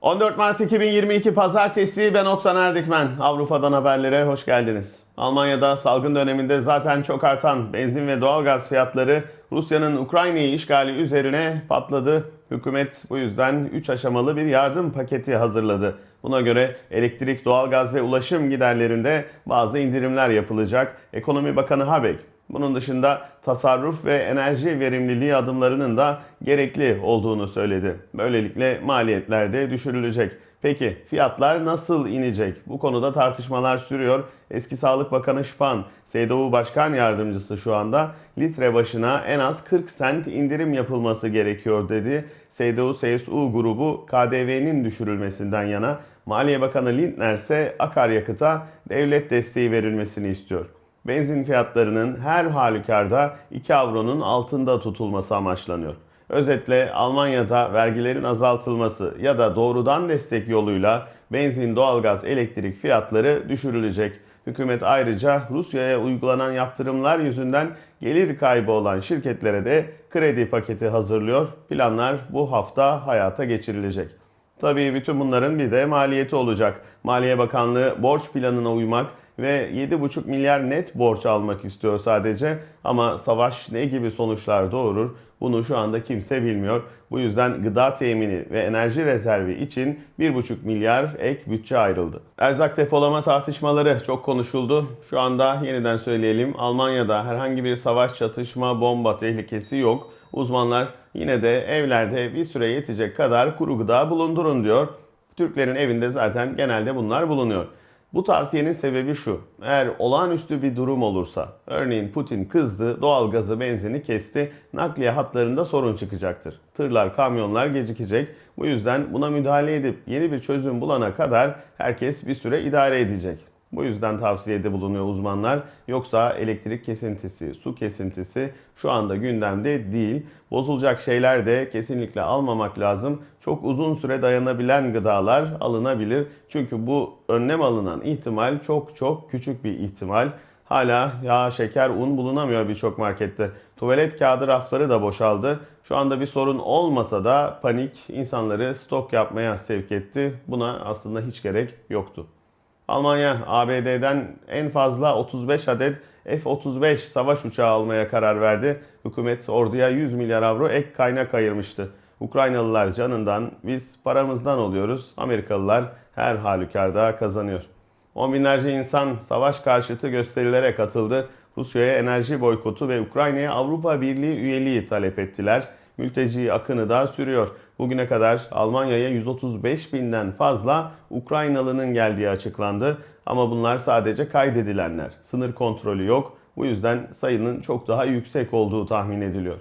14 Mart 2022 Pazartesi ben Oktan Erdikmen. Avrupa'dan haberlere hoş geldiniz. Almanya'da salgın döneminde zaten çok artan benzin ve doğalgaz fiyatları Rusya'nın Ukrayna'yı işgali üzerine patladı. Hükümet bu yüzden 3 aşamalı bir yardım paketi hazırladı. Buna göre elektrik, doğalgaz ve ulaşım giderlerinde bazı indirimler yapılacak. Ekonomi Bakanı Habeck bunun dışında tasarruf ve enerji verimliliği adımlarının da gerekli olduğunu söyledi. Böylelikle maliyetler de düşürülecek. Peki fiyatlar nasıl inecek? Bu konuda tartışmalar sürüyor. Eski Sağlık Bakanı Şpan, SDU Başkan Yardımcısı şu anda litre başına en az 40 sent indirim yapılması gerekiyor dedi. SDU-CSU grubu KDV'nin düşürülmesinden yana, Maliye Bakanı Lindner ise akaryakıta devlet desteği verilmesini istiyor benzin fiyatlarının her halükarda 2 avronun altında tutulması amaçlanıyor. Özetle Almanya'da vergilerin azaltılması ya da doğrudan destek yoluyla benzin, doğalgaz, elektrik fiyatları düşürülecek. Hükümet ayrıca Rusya'ya uygulanan yaptırımlar yüzünden gelir kaybı olan şirketlere de kredi paketi hazırlıyor. Planlar bu hafta hayata geçirilecek. Tabii bütün bunların bir de maliyeti olacak. Maliye Bakanlığı borç planına uymak ve 7,5 milyar net borç almak istiyor sadece. Ama savaş ne gibi sonuçlar doğurur bunu şu anda kimse bilmiyor. Bu yüzden gıda temini ve enerji rezervi için 1,5 milyar ek bütçe ayrıldı. Erzak depolama tartışmaları çok konuşuldu. Şu anda yeniden söyleyelim Almanya'da herhangi bir savaş, çatışma, bomba tehlikesi yok. Uzmanlar yine de evlerde bir süre yetecek kadar kuru gıda bulundurun diyor. Türklerin evinde zaten genelde bunlar bulunuyor. Bu tavsiyenin sebebi şu. Eğer olağanüstü bir durum olursa, örneğin Putin kızdı, doğalgazı, benzini kesti, nakliye hatlarında sorun çıkacaktır. Tırlar, kamyonlar gecikecek. Bu yüzden buna müdahale edip yeni bir çözüm bulana kadar herkes bir süre idare edecek. Bu yüzden tavsiyede bulunuyor uzmanlar. Yoksa elektrik kesintisi, su kesintisi şu anda gündemde değil. Bozulacak şeyler de kesinlikle almamak lazım. Çok uzun süre dayanabilen gıdalar alınabilir. Çünkü bu önlem alınan ihtimal çok çok küçük bir ihtimal. Hala yağ, şeker, un bulunamıyor birçok markette. Tuvalet kağıdı rafları da boşaldı. Şu anda bir sorun olmasa da panik insanları stok yapmaya sevk etti. Buna aslında hiç gerek yoktu. Almanya ABD'den en fazla 35 adet F-35 savaş uçağı almaya karar verdi. Hükümet orduya 100 milyar avro ek kaynak ayırmıştı. Ukraynalılar canından, biz paramızdan oluyoruz. Amerikalılar her halükarda kazanıyor. On binlerce insan savaş karşıtı gösterilere katıldı. Rusya'ya enerji boykotu ve Ukrayna'ya Avrupa Birliği üyeliği talep ettiler. Mülteci akını da sürüyor. Bugüne kadar Almanya'ya 135 binden fazla Ukraynalının geldiği açıklandı. Ama bunlar sadece kaydedilenler. Sınır kontrolü yok. Bu yüzden sayının çok daha yüksek olduğu tahmin ediliyor.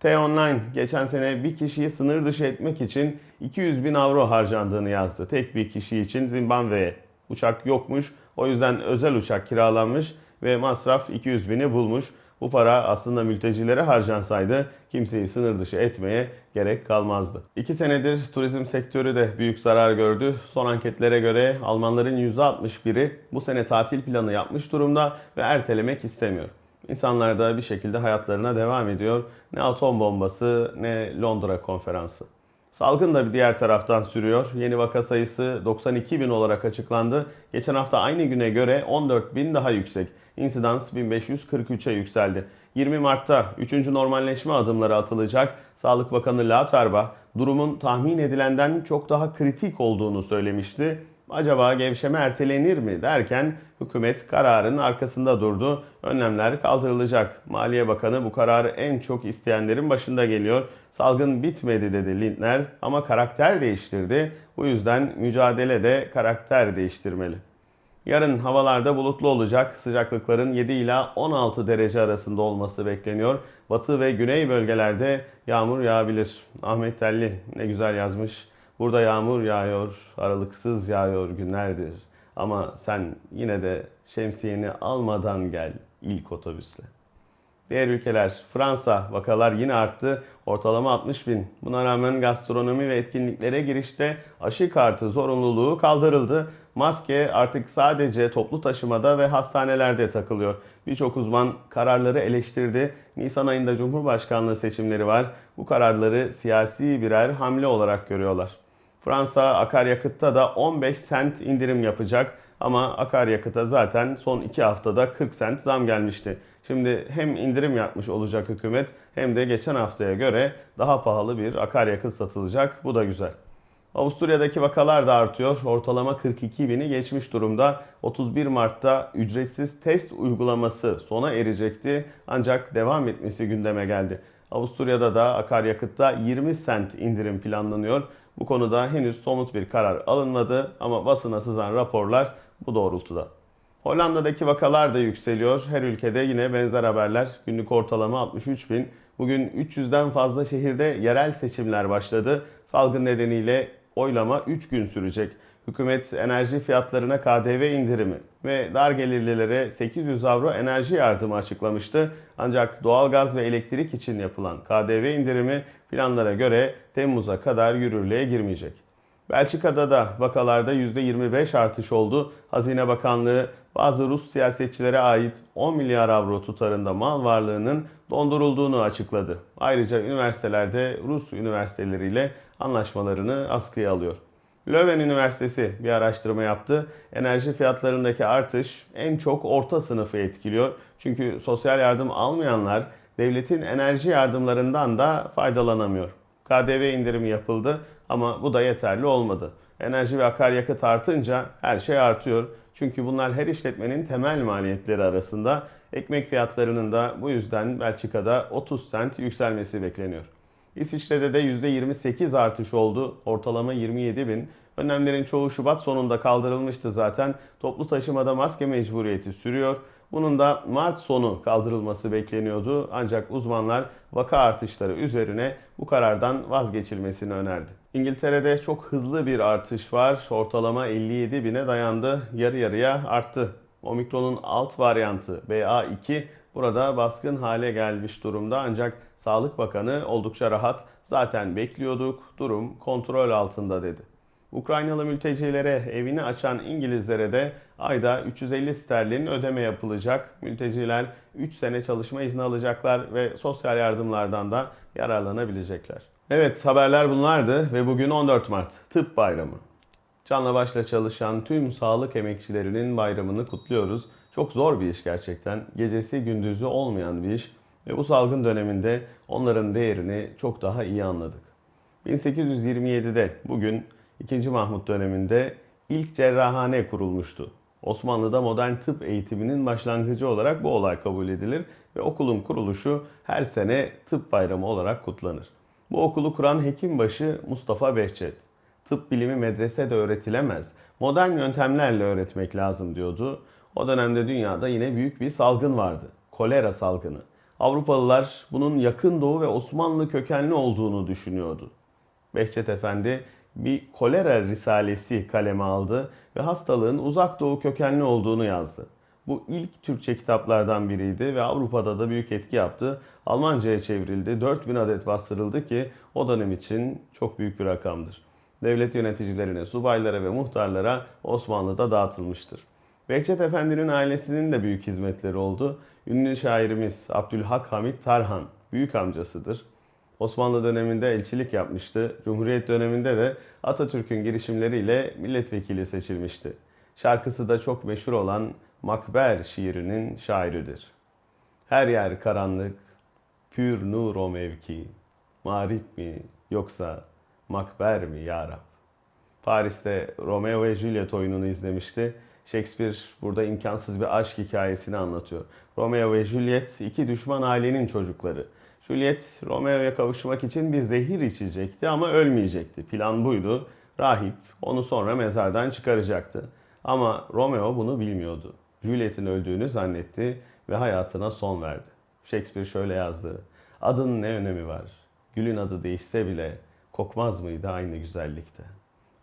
T-Online geçen sene bir kişiyi sınır dışı etmek için 200 bin avro harcandığını yazdı. Tek bir kişi için Zimbabwe'ye. Uçak yokmuş. O yüzden özel uçak kiralanmış ve masraf 200 bini bulmuş. Bu para aslında mültecilere harcansaydı kimseyi sınır dışı etmeye gerek kalmazdı. İki senedir turizm sektörü de büyük zarar gördü. Son anketlere göre Almanların %61'i bu sene tatil planı yapmış durumda ve ertelemek istemiyor. İnsanlar da bir şekilde hayatlarına devam ediyor. Ne atom bombası ne Londra konferansı. Salgın da bir diğer taraftan sürüyor. Yeni vaka sayısı 92 bin olarak açıklandı. Geçen hafta aynı güne göre 14 bin daha yüksek. İnsidans 1543'e yükseldi. 20 Mart'ta 3. normalleşme adımları atılacak. Sağlık Bakanı Lauterbach durumun tahmin edilenden çok daha kritik olduğunu söylemişti. Acaba gevşeme ertelenir mi derken hükümet kararın arkasında durdu. Önlemler kaldırılacak. Maliye Bakanı bu kararı en çok isteyenlerin başında geliyor. Salgın bitmedi dedi Lindner ama karakter değiştirdi. Bu yüzden mücadele de karakter değiştirmeli. Yarın havalarda bulutlu olacak. Sıcaklıkların 7 ila 16 derece arasında olması bekleniyor. Batı ve güney bölgelerde yağmur yağabilir. Ahmet Telli ne güzel yazmış. Burada yağmur yağıyor, aralıksız yağıyor günlerdir. Ama sen yine de şemsiyeni almadan gel ilk otobüsle. Diğer ülkeler Fransa vakalar yine arttı. Ortalama 60 bin. Buna rağmen gastronomi ve etkinliklere girişte aşı kartı zorunluluğu kaldırıldı. Maske artık sadece toplu taşımada ve hastanelerde takılıyor. Birçok uzman kararları eleştirdi. Nisan ayında Cumhurbaşkanlığı seçimleri var. Bu kararları siyasi birer hamle olarak görüyorlar. Fransa akaryakıtta da 15 sent indirim yapacak ama akaryakıta zaten son 2 haftada 40 sent zam gelmişti. Şimdi hem indirim yapmış olacak hükümet hem de geçen haftaya göre daha pahalı bir akaryakıt satılacak. Bu da güzel. Avusturya'daki vakalar da artıyor. Ortalama 42 bini geçmiş durumda. 31 Mart'ta ücretsiz test uygulaması sona erecekti. Ancak devam etmesi gündeme geldi. Avusturya'da da akaryakıtta 20 sent indirim planlanıyor. Bu konuda henüz somut bir karar alınmadı ama basına sızan raporlar bu doğrultuda. Hollanda'daki vakalar da yükseliyor. Her ülkede yine benzer haberler. Günlük ortalama 63 bin. Bugün 300'den fazla şehirde yerel seçimler başladı. Salgın nedeniyle oylama 3 gün sürecek. Hükümet enerji fiyatlarına KDV indirimi ve dar gelirlilere 800 avro enerji yardımı açıklamıştı. Ancak doğalgaz ve elektrik için yapılan KDV indirimi planlara göre Temmuz'a kadar yürürlüğe girmeyecek. Belçika'da da vakalarda %25 artış oldu. Hazine Bakanlığı bazı Rus siyasetçilere ait 10 milyar avro tutarında mal varlığının dondurulduğunu açıkladı. Ayrıca üniversitelerde Rus üniversiteleriyle anlaşmalarını askıya alıyor. Löwen Üniversitesi bir araştırma yaptı. Enerji fiyatlarındaki artış en çok orta sınıfı etkiliyor. Çünkü sosyal yardım almayanlar devletin enerji yardımlarından da faydalanamıyor. KDV indirimi yapıldı ama bu da yeterli olmadı. Enerji ve akaryakıt artınca her şey artıyor. Çünkü bunlar her işletmenin temel maliyetleri arasında. Ekmek fiyatlarının da bu yüzden Belçika'da 30 sent yükselmesi bekleniyor. İsviçre'de de %28 artış oldu. Ortalama 27 bin. Önlemlerin çoğu Şubat sonunda kaldırılmıştı zaten. Toplu taşımada maske mecburiyeti sürüyor. Bunun da Mart sonu kaldırılması bekleniyordu. Ancak uzmanlar vaka artışları üzerine bu karardan vazgeçilmesini önerdi. İngiltere'de çok hızlı bir artış var. Ortalama 57 bine dayandı. Yarı yarıya arttı. Omikron'un alt varyantı BA2 burada baskın hale gelmiş durumda ancak Sağlık Bakanı oldukça rahat. Zaten bekliyorduk, durum kontrol altında dedi. Ukraynalı mültecilere evini açan İngilizlere de ayda 350 sterlin ödeme yapılacak. Mülteciler 3 sene çalışma izni alacaklar ve sosyal yardımlardan da yararlanabilecekler. Evet haberler bunlardı ve bugün 14 Mart Tıp Bayramı. Canla başla çalışan tüm sağlık emekçilerinin bayramını kutluyoruz. Çok zor bir iş gerçekten. Gecesi gündüzü olmayan bir iş ve bu salgın döneminde onların değerini çok daha iyi anladık. 1827'de bugün 2. Mahmut döneminde ilk cerrahane kurulmuştu. Osmanlı'da modern tıp eğitiminin başlangıcı olarak bu olay kabul edilir ve okulun kuruluşu her sene tıp bayramı olarak kutlanır. Bu okulu kuran hekimbaşı Mustafa Behçet. Tıp bilimi medresede öğretilemez, modern yöntemlerle öğretmek lazım diyordu. O dönemde dünyada yine büyük bir salgın vardı. Kolera salgını. Avrupalılar bunun yakın doğu ve Osmanlı kökenli olduğunu düşünüyordu. Behçet Efendi bir kolera risalesi kaleme aldı ve hastalığın uzak doğu kökenli olduğunu yazdı. Bu ilk Türkçe kitaplardan biriydi ve Avrupa'da da büyük etki yaptı. Almanca'ya çevrildi. 4000 adet bastırıldı ki o dönem için çok büyük bir rakamdır. Devlet yöneticilerine, subaylara ve muhtarlara Osmanlı'da dağıtılmıştır. Behçet Efendi'nin ailesinin de büyük hizmetleri oldu. Ünlü şairimiz Abdülhak Hamit Tarhan büyük amcasıdır. Osmanlı döneminde elçilik yapmıştı. Cumhuriyet döneminde de Atatürk'ün girişimleriyle milletvekili seçilmişti. Şarkısı da çok meşhur olan Makber şiirinin şairidir. Her yer karanlık, pür nur o mevki, marip mi yoksa makber mi ya Rab? Paris'te Romeo ve Juliet oyununu izlemişti. Shakespeare burada imkansız bir aşk hikayesini anlatıyor. Romeo ve Juliet iki düşman ailenin çocukları. Juliet Romeo'ya kavuşmak için bir zehir içecekti ama ölmeyecekti. Plan buydu. Rahip onu sonra mezardan çıkaracaktı. Ama Romeo bunu bilmiyordu. Juliet'in öldüğünü zannetti ve hayatına son verdi. Shakespeare şöyle yazdı. Adın ne önemi var? Gülün adı değişse bile kokmaz mıydı aynı güzellikte?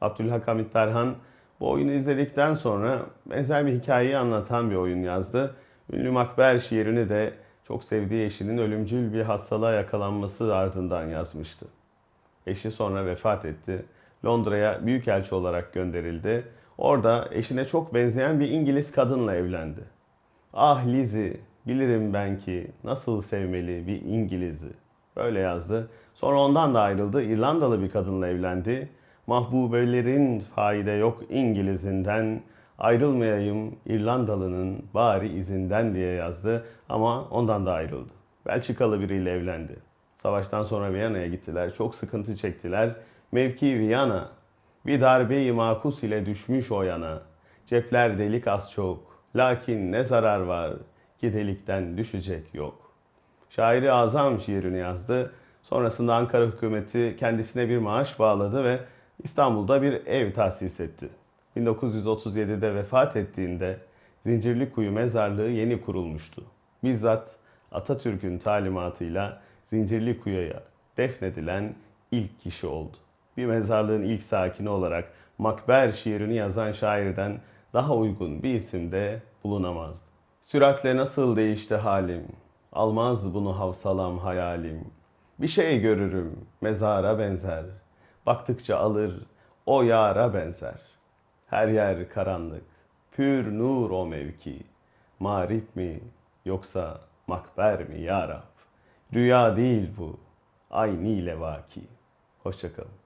Abdülhak Hamit Tarhan bu oyunu izledikten sonra benzer bir hikayeyi anlatan bir oyun yazdı. Ünlü Makber şiirini de çok sevdiği eşinin ölümcül bir hastalığa yakalanması ardından yazmıştı. Eşi sonra vefat etti. Londra'ya büyükelçi olarak gönderildi. Orada eşine çok benzeyen bir İngiliz kadınla evlendi. Ah Lizzie, bilirim ben ki nasıl sevmeli bir İngiliz'i. Böyle yazdı. Sonra ondan da ayrıldı. İrlandalı bir kadınla evlendi. Mahbubelerin faide yok İngilizinden, ayrılmayayım İrlandalı'nın bari izinden diye yazdı ama ondan da ayrıldı. Belçikalı biriyle evlendi. Savaştan sonra Viyana'ya gittiler. Çok sıkıntı çektiler. Mevki Viyana. Bir darbeyi makus ile düşmüş o yana. Cepler delik az çok. Lakin ne zarar var ki delikten düşecek yok. Şairi Azam şiirini yazdı. Sonrasında Ankara hükümeti kendisine bir maaş bağladı ve İstanbul'da bir ev tahsis etti. 1937'de vefat ettiğinde Zincirlikuyu mezarlığı yeni kurulmuştu. Bizzat Atatürk'ün talimatıyla Zincirlikuyu'ya defnedilen ilk kişi oldu. Bir mezarlığın ilk sakini olarak Makber şiirini yazan şairden daha uygun bir isim de bulunamazdı. Süratle nasıl değişti halim, almaz bunu havsalam hayalim. Bir şey görürüm, mezara benzer, baktıkça alır, o yara benzer. Her yer karanlık, pür nur o mevki. Marip mi yoksa makber mi ya Rab? Rüya değil bu, aynı ile vaki. Hoşçakalın.